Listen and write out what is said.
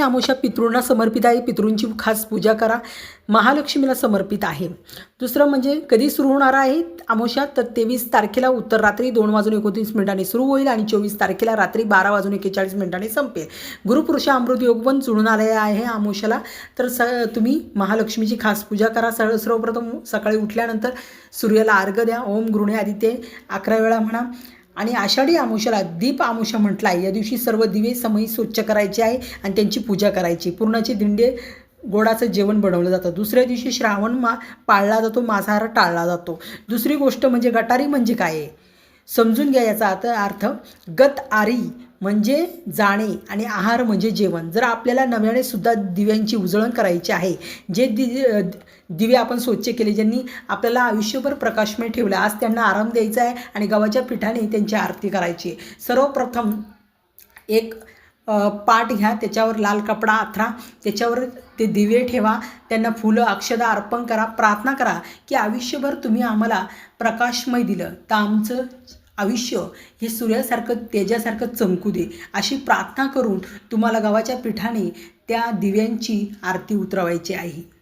अमावस्या पितृंना समर्पित आहे. पितृंची खास पूजा करा. महालक्ष्मीला समर्पित आहे. दुसरं म्हणजे कधी सुरू होणार आहे अमावस्या? तर तेवीस तारखेला उत्तर रात्री दोन वाजून एकोणतीस मिनिटांनी सुरू होईल आणि चोवीस तारखेला रात्री बारा वाजून एकेचाळीस मिनिटांनी संपेल. गुरुपुरुष अमृत योग पण जुळून आले आहे अमावस्याला. तर स तुम्ही महालक्ष्मीची खास पूजा करा. सर्व सर्वप्रथम सकाळी उठल्यानंतर सूर्याला अर्घ द्या. ओम गृणे आदित्य. अकरा वेळा म्हणा. आणि आषाढी आमुषाला दीप आमुष म्हटलं आहे. या दिवशी सर्व दिवे समयी स्वच्छ करायचे आहे आणि त्यांची पूजा करायची पूर्णाचे दिंडे गोडाचं जेवण बनवलं जातं. दुसऱ्या दिवशी श्रावण मा पाळला जातो मांसाहार टाळला जातो. दुसरी गोष्ट म्हणजे गटारी म्हणजे काय आहे? समजून घ्या याचा अर्थ अर्थ. गत आरी म्हणजे जाणे आणि आहार म्हणजे जेवण. जर आपल्याला नव्याने सुद्धा दिव्यांची उजळण करायची आहे जे दि दिवे आपण स्वच्छ केले ज्यांनी आपल्याला आयुष्यभर प्रकाशमय ठेवलं आज त्यांना आराम द्यायचा आहे आणि गव्हाच्या पिठाने त्यांची आरती करायची आहे. सर्वप्रथम एक पाट घ्या त्याच्यावर लाल कपडा अथरा त्याच्यावर ते दिवे ठेवा त्यांना फुलं अक्षदा अर्पण करा प्रार्थना करा की आयुष्यभर तुम्ही आम्हाला प्रकाशमय दिलं. तर आमचं आयुष्य हे सूर्यासारखं तेजासारखं चमकू दे. अशी प्रार्थना करून तुम्हाला गावाच्या पिठाने त्या दिव्यांची आरती उतरवायची आहे.